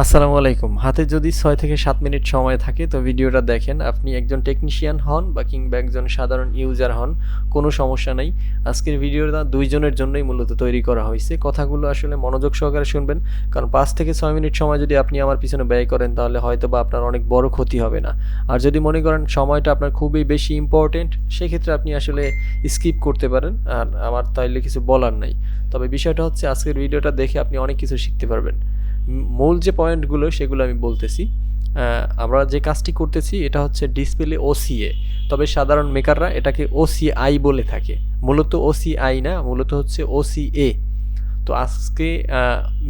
আসসালামু আলাইকুম। হাতে যদি ছয় থেকে সাত মিনিট সময় থাকে, তো ভিডিওটা দেখেন। আপনি একজন টেকনিশিয়ান হন বা কিংবা একজন সাধারণ ইউজার হন, কোনো সমস্যা নেই। আজকের ভিডিওটা দুইজনের জন্যই মূলত তৈরি করা হয়েছে। কথাগুলো আসলে মনোযোগ সহকারে শুনবেন। কারণ পাঁচ থেকে ছয় মিনিট সময় যদি আপনি আমার পিছনে ব্যয় করেন, তাহলে হয়তো বা আপনার অনেক বড় ক্ষতি হবে না। আর যদি মনে করেন সময়টা আপনার খুবই বেশি ইম্পর্টেন্ট সেক্ষেত্রে আপনি আসলে স্কিপ করতে পারেন। আর আমার তাইলে কিছু বলার নাই। তবে বিষয়টা হচ্ছে, আজকের ভিডিওটা দেখে আপনি অনেক কিছু শিখতে পারবেন। মূল যে পয়েন্টগুলো, সেগুলো আমি বলতেছি। আমরা যে কাজটি করতেছি, এটা হচ্ছে ডিসপ্লে ওসিএ তবে সাধারণ মেকাররা এটাকে ওসিআই বলে থাকে। মূলত ওসিআই না, মূলত হচ্ছে ওসিএ তো আজকে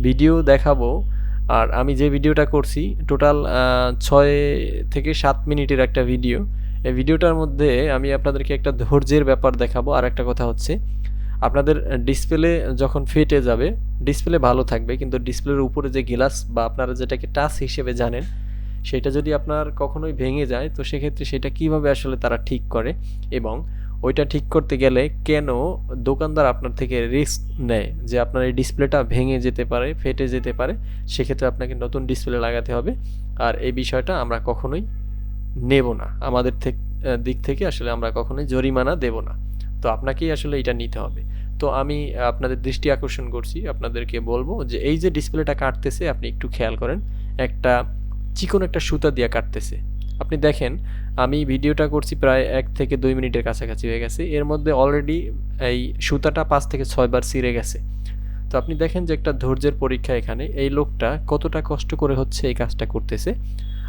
ভিডিও দেখাবো, আর আমি যে ভিডিওটা করছি, টোটাল ছয় থেকে সাত মিনিটের একটা ভিডিও। এই ভিডিওটার মধ্যে আমি আপনাদেরকে একটা ধৈর্যের ব্যাপার দেখাবো। আর একটা কথা হচ্ছে আপনাদের ডিসপ্লে যখন ফেটে যাবে ডিসপ্লে ভালো থাকবে, কিন্তু ডিসপ্লের উপরে যে গ্লাস বা আপনারা যেটাকে টাচ হিসেবে জানেন, সেটা যদি আপনার কখনোই ভেঙে যায়, তো সেক্ষেত্রে সেটা কীভাবে আসলে তারা ঠিক করে? এবং ওইটা ঠিক করতে গেলে কেন দোকানদার আপনার থেকে রিস্ক নেয় যে আপনার এই ডিসপ্লেটা ভেঙে যেতে পারে, ফেটে যেতে পারে? সেক্ষেত্রে আপনাকে নতুন ডিসপ্লে লাগাতে হবে। আর এই বিষয়টা আমরা কখনোই নেব না। আমাদের দিক থেকে আসলে আমরা কখনোই জরিমানা দেব না। তো আপনাকেই আসলে এটা নিতে হবে। তো আমি আপনাদের দৃষ্টি আকর্ষণ করছি। আপনাদেরকে বলব যে, এই যে ডিসপ্লেটা কাটতেছে, আপনি একটু খেয়াল করেন, একটা চিকন একটা সুতা দিয়ে কাটতেছে। আপনি দেখেন, আমি ভিডিওটা করছি প্রায় এক থেকে দুই মিনিটের কাছাকাছি হয়ে গেছে। এর মধ্যে অলরেডি এই সুতাটা পাঁচ থেকে ছয়বার ছিঁড়ে গেছে। তো আপনি দেখেন যে, একটা ধৈর্যের পরীক্ষা এখানে। এই লোকটা কতটা কষ্ট করে হচ্ছে এই কাজটা করতেছে।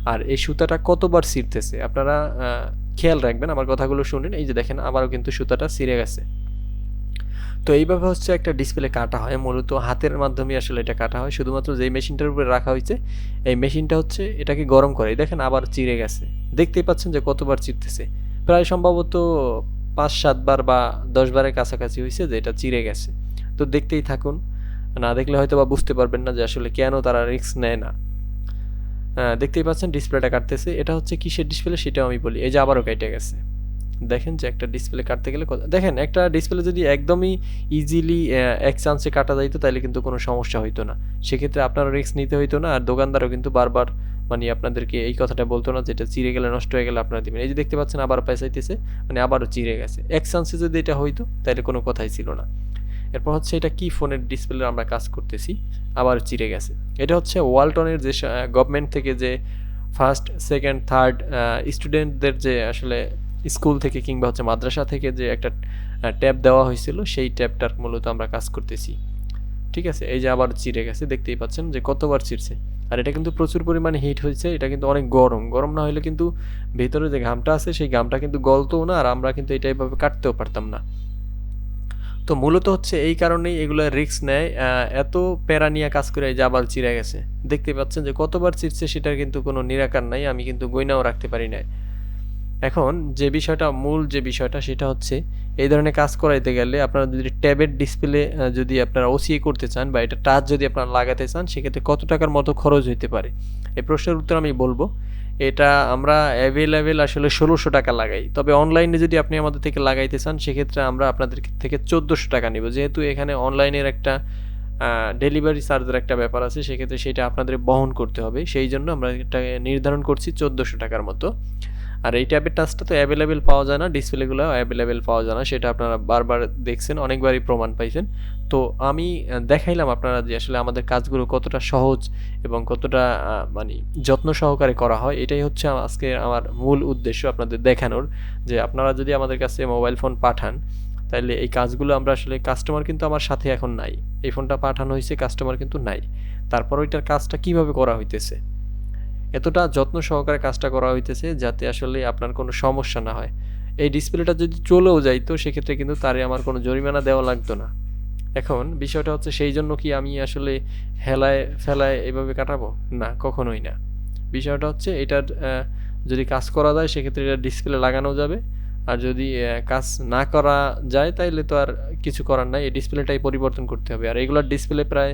আর এই সুতাটা কতবার ছিঁড়তেছে? আপনারা খেয়াল রাখবেন, আমার কথাগুলো শুনেন। এই যে দেখেন, আবারও কিন্তু সুতাটা ছিঁড়ে গেছে। তো এইভাবে হচ্ছে একটা ডিসপ্লে কাটা হয়। মূলত হাতের মাধ্যমে আসলে এটা কাটা হয়। শুধুমাত্র যেই মেশিনটার উপরে রাখা হয়েছে, এই মেশিনটা হচ্ছে এটাকে গরম করে। দেখেন আবার চিড়ে গেছে। দেখতেই পাচ্ছেন যে কতবার চিরতেছে প্রায় সম্ভবত পাঁচ সাতবার বা দশ বারের কাছাকাছি হয়েছে যে এটা চিড়ে গেছে। তো দেখতেই থাকুন। না দেখলে হয়তো বা বুঝতে পারবেন না যে আসলে কেন তারা রিস্ক নেয় না। দেখতেই পাচ্ছেন ডিসপ্লেটা কাটতেছে। এটা হচ্ছে কিসের ডিসপ্লে সেটাও আমি বলি। এই যে আবারও কেটে গেছে। দেখেন যে একটা ডিসপ্লে কাটতে গেলে দেখেন, একটা ডিসপ্লে যদি একদমই ইজিলি এক চান্সে কাটা যাইতো তাহলে কিন্তু কোনো সমস্যা হইতো না। সেক্ষেত্রে আপনারও রিস্ক নিতে হইতো না, আর দোকানদারও কিন্তু বারবার মানে আপনাদেরকে এই কথাটা বলতো না যেটা চিড়ে গেলে নষ্ট হয়ে গেলে আপনারা দিবেন। এই যে দেখতে পাচ্ছেন আবার পয়সাইতেছে মানে আবারও চিড়ে গেছে। এক চান্সে যদি এটা হইতো তাহলে কোনো কথাই ছিল না। এরপর হচ্ছে এটা কি ফোনের ডিসপ্লে আমরা কাজ করতেছি, আবার চিড়ে গেছে। এটা হচ্ছে ওয়ালটনের যে গভর্নমেন্ট থেকে যে ফার্স্ট সেকেন্ড থার্ড স্টুডেন্টদের যে আসলে স্কুল থেকে কিংবা হচ্ছে মাদ্রাসা থেকে যে একটা ট্যাব দেওয়া হয়েছিল, সেই ট্যাবটার মূলত আমরা কাজ করতেছি। ঠিক আছে? এই যে আবার চিড়ে গেছে, দেখতেই পাচ্ছেন যে কতবার চিরছে আর এটা কিন্তু প্রচুর পরিমাণে হিট হয়েছে, এটা কিন্তু অনেক গরম। গরম না হলে কিন্তু ভেতরে যে ঘামটা আছে, সেই ঘামটা কিন্তু গলতও না, আর আমরা কিন্তু এটা এইভাবে কাটতেও পারতাম না। তো মূলত হচ্ছে এই কারণেই এগুলো রিস্ক নেয় এত প্যারা নিয়ে কাজ করে এই যে আবার চিড়ে গেছে। দেখতে পাচ্ছেন যে কতবার চিরছে সেটার কিন্তু কোনো নিরাকার নাই, আমি কিন্তু গয়নাও রাখতে পারি না এখন যে বিষয়টা, মূল যে বিষয়টা সেটা হচ্ছে এই ধরনের কাজ করাইতে গেলে আপনারা যদি ট্যাবের ডিসপ্লে যদি আপনারা ওসিএ করতে চান বা এটা টাচ যদি আপনারা লাগাতে চান, সেক্ষেত্রে কত টাকার মতো খরচ হইতে পারে? এই প্রশ্নের উত্তর আমি বলব, এটা আমরা অ্যাভেলেবেল আসলে ষোলোশো টাকা লাগাই। তবে অনলাইনে যদি আপনি আমাদের থেকে লাগাইতে চান, সেক্ষেত্রে আমরা আপনাদের থেকে চোদ্দোশো টাকা নিব। যেহেতু এখানে অনলাইনের একটা ডেলিভারি চার্জের একটা ব্যাপার আছে, সেক্ষেত্রে সেটা আপনাদের বহন করতে হবে। সেই জন্য আমরা এটা নির্ধারণ করছি চোদ্দোশো টাকার মতো। আর এই ট্যাবের টাচটা তো অ্যাভেলেবেল পাওয়া যায় না ডিসপ্লেগুলো অ্যাভেলেবেল পাওয়া যায় না, সেটা আপনারা বারবার দেখছেন, অনেকবারই প্রমাণ পাইছেন। তো আমি দেখাইলাম আপনারা যে আসলে আমাদের কাজগুলো কতটা সহজ এবং কতটা মানে যত্ন সহকারে করা হয়, এটাই হচ্ছে আজকে আমার মূল উদ্দেশ্য আপনাদের দেখানোর, যে আপনারা যদি আমাদের কাছে মোবাইল ফোন পাঠান তাহলে এই কাজগুলো আমরা আসলে কাস্টমার কিন্তু আমার সাথে এখন নাই। এই ফোনটা পাঠানো হয়েছে কাস্টমার কিন্তু নাই। তারপর ওইটার কাজটা কীভাবে করা হইতেছে? এতটা যত্ন সহকারে কাজটা করা হইতেছে যাতে আসলে আপনার কোনো সমস্যা না হয়। এই ডিসপ্লেটা যদি চলেও যাইতো সেক্ষেত্রে কিন্তু তারে আমার কোনো জরিমানা দেওয়া লাগতো না। এখন বিষয়টা হচ্ছে সেই জন্য কি আমি আসলে হেলায় ফেলায় এভাবে কাটাবো? না, কখনোই না। বিষয়টা হচ্ছে এটার যদি কাজ করা যায়, সেক্ষেত্রে এটা ডিসপ্লে লাগানো যাবে। আর যদি কাজ না করা যায়, তাইলে তো আর কিছু করার নাই। এই ডিসপ্লেটাই পরিবর্তন করতে হবে। আর এগুলোর ডিসপ্লে প্রায়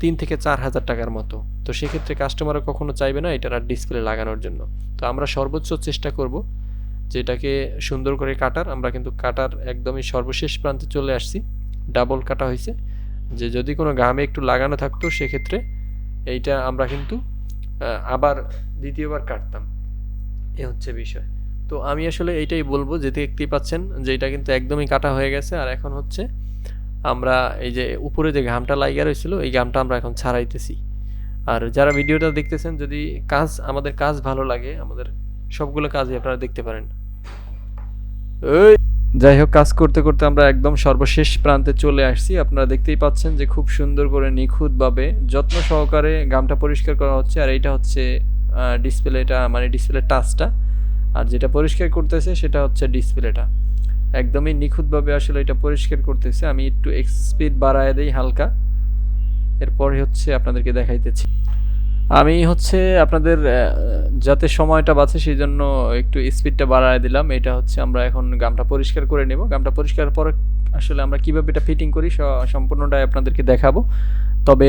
তিন থেকে চার হাজার টাকার মতো। তো সেক্ষেত্রে কাস্টমারও কখনো চাইবে না এটার আর ডিসপ্লে লাগানোর জন্য। তো আমরা সর্বোচ্চ চেষ্টা করব যেটাকে সুন্দর করে কাটার। আমরা কিন্তু কাটার একদমই সর্বশেষ প্রান্তে চলে আসছি। ডাবল কাটা হয়েছে। যে যদি কোনো গামে একটু লাগানো থাকতো সেক্ষেত্রে এইটা আমরা কিন্তু আবার দ্বিতীয়বার কাটতাম। এ হচ্ছে বিষয়। তো আমি আসলে এইটাই বলব যে দেখতেই পাচ্ছেন যে এটা কিন্তু একদমই কাটা হয়ে গেছে। আর এখন হচ্ছে আমরা এই যে উপরে যে ঘামটা লাগিয়ে রয়েছিল, এই ঘামটা আমরা এখন ছাড়াইতেছি। আর যারা ভিডিওটা দেখতেছেন, যদি কাজ, আমাদের কাজ ভালো লাগে, আমাদের সবগুলো কাজই আপনারা দেখতে পারেন। এই, যাই হোক, কাজ করতে করতে আমরা একদম সর্বশেষ প্রান্তে চলে আসছি। আপনারা দেখতেই পাচ্ছেন যে খুব সুন্দর করে নিখুঁতভাবে যত্ন সহকারে গামটা পরিষ্কার করা হচ্ছে। আর এইটা হচ্ছে ডিসপ্লেটা মানে ডিসপ্লে টাচটা আর যেটা পরিষ্কার করতেছে, সেটা হচ্ছে ডিসপ্লেটা একদমই নিখুঁতভাবে আসলে এটা পরিষ্কার করতেছে। আমি একটু স্পিড বাড়ায় দিই হালকা। এরপরে হচ্ছে আপনাদেরকে দেখাইতেছি। আমি হচ্ছে আপনাদের যাতে সময়টা বাঁচে সেই জন্য একটু স্পিডটা বাড়ায় দিলাম। এটা হচ্ছে আমরা এখন গামটা পরিষ্কার করে নেব। গামটা পরিষ্কার পরে আসলে আমরা কীভাবে এটা ফিটিং করি সম্পূর্ণটাই আপনাদেরকে দেখাবো। তবে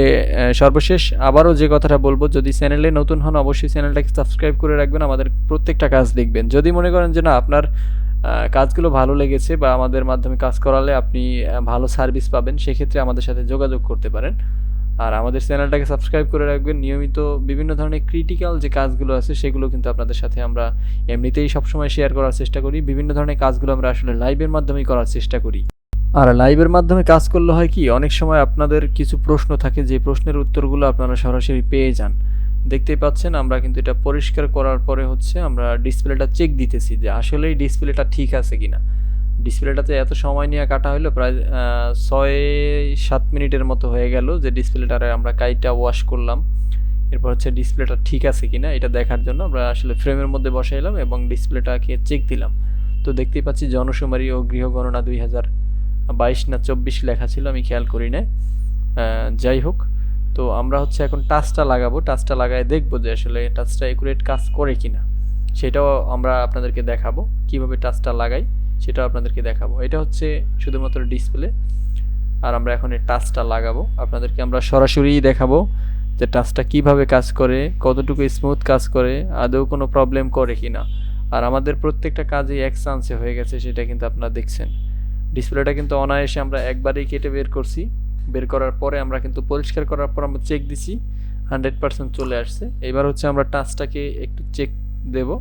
সর্বশেষ আবারও যে কথাটা বলব, যদি চ্যানেলে নতুন হন অবশ্যই চ্যানেলটাকে সাবস্ক্রাইব করে রাখবেন। আমাদের প্রত্যেকটা কাজ দেখবেন। যদি মনে করেন যে না, আপনার কাজগুলো ভালো লেগেছে বা আমাদের মাধ্যমে কাজ করালে আপনি ভালো সার্ভিস পাবেন, সেক্ষেত্রে আমাদের সাথে যোগাযোগ করতে পারেন। আর আমাদের চ্যানেলটাকে সাবস্ক্রাইব করে রাখবেন। নিয়মিত বিভিন্ন ধরনের ক্রিটিক্যাল যে কাজগুলো আছে, সেগুলো কিন্তু আপনাদের সাথে আমরা এমনিতেই সবসময় শেয়ার করার চেষ্টা করি। বিভিন্ন ধরনের কাজগুলো আমরা আসলে লাইভের মাধ্যমেই করার চেষ্টা করি। আর লাইভের মাধ্যমে কাজ করলে হয় কি, অনেক সময় আপনাদের কিছু প্রশ্ন থাকে, যে প্রশ্নের উত্তরগুলো আপনারা সরাসরি পেয়ে যান। দেখতেই পাচ্ছেন, আমরা কিন্তু এটা পরিষ্কার করার পরে হচ্ছে আমরা ডিসপ্লেটা চেক দিতেছি যে আসলেই ডিসপ্লেটা ঠিক আছে কিনা। ডিসপ্লেটাতে এত সময় নিয়ে কাটা হলো প্রায় ছয় সাত মিনিটের মতো হয়ে গেল যে ডিসপ্লেটারে আমরা কাইটা ওয়াশ করলাম। এরপর হচ্ছে ডিসপ্লেটা ঠিক আছে কিনা এটা দেখার জন্য আমরা আসলে ফ্রেমের মধ্যে বসাইলাম এবং ডিসপ্লেটাকে চেক দিলাম। তো দেখতেই পাচ্ছি জনশুমারি ও গৃহগণনা দুই হাজার বাইশ না চব্বিশ লেখা ছিল, আমি খেয়াল করি না যাই হোক তো আমরা হচ্ছে এখন টাচটা লাগাবো। টাচটা লাগায় দেখব যে আসলে টাচটা একুরেট কাজ করে কিনা। সেটাও আমরা আপনাদেরকে দেখাবো। কীভাবে টাচটা লাগাই, সেটাও আপনাদেরকে দেখাবো। এটা হচ্ছে শুধুমাত্র ডিসপ্লে আর আমরা এখন এই টাচটা লাগাবো। আপনাদেরকে আমরা সরাসরি দেখাবো যে টাচটা কীভাবে কাজ করে, কতটুকু স্মুথ কাজ করে, আদৌ কোনো প্রবলেম করে কিনা। আর আমাদের প্রত্যেকটা কাজই এক চান্সে হয়ে গেছে, সেটা কিন্তু আপনারা দেখছেন। ডিসপ্লেটা কিন্তু অনায়াসে আমরা একবারেই কেটে বের করছি। বের করার পরে আমরা কিন্তু পরিষ্কার করার পর আমরা চেক দিছি হান্ড্রেড পার্সেন্ট চলে আসছে। এবার হচ্ছে আমরা টাচটাকে একটু চেক দেব।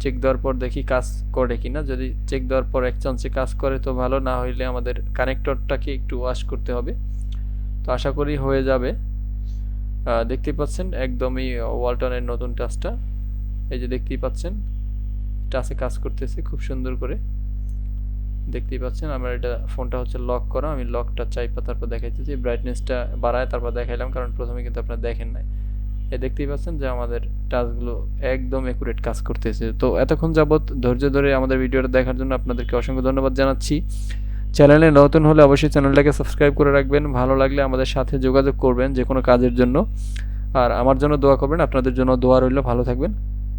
চেক দেওয়ার পর দেখি কাজ করে কিনা। যদি চেক দেওয়ার পর এক চান্সে কাজ করে তো ভালো না হইলে আমাদের কানেক্টরটাকে একটু ওয়াশ করতে হবে। তো আশা করি হয়ে যাবে। আহ, দেখতেই পাচ্ছেন একদমই ওয়ালটনের নতুন টাচটা এই যে দেখতেই পাচ্ছেন টাচে কাজ করতেছে খুব সুন্দর করে। দেখতেই পাচ্ছেন, আমার এটা ফোনটা হচ্ছে লক করা, আমি লকটা চাইপা তারপর দেখাইতেছি ব্রাইটনেসটা বাড়ায় তারপর দেখাইলাম, কারণ প্রথমে কিন্তু আপনারা দেখেন নাই। এ দেখতেই পাচ্ছেন যে আমাদের টাচগুলো একদম একুরেট কাজ করতেছে। তো এতক্ষণ যাবত ধৈর্য ধরে আমাদের ভিডিওটা দেখার জন্য আপনাদেরকে অসংখ্য ধন্যবাদ জানাচ্ছি। চ্যানেলে নতুন হলে অবশ্যই চ্যানেলটাকে সাবস্ক্রাইব করে রাখবেন, ভালো লাগলে আমাদের সাথে যোগাযোগ করবেন যে কোনো কাজের জন্য। আর আমার জন্য দোয়া করবেন, আপনাদের জন্য দোয়া রইল, ভালো থাকবেন।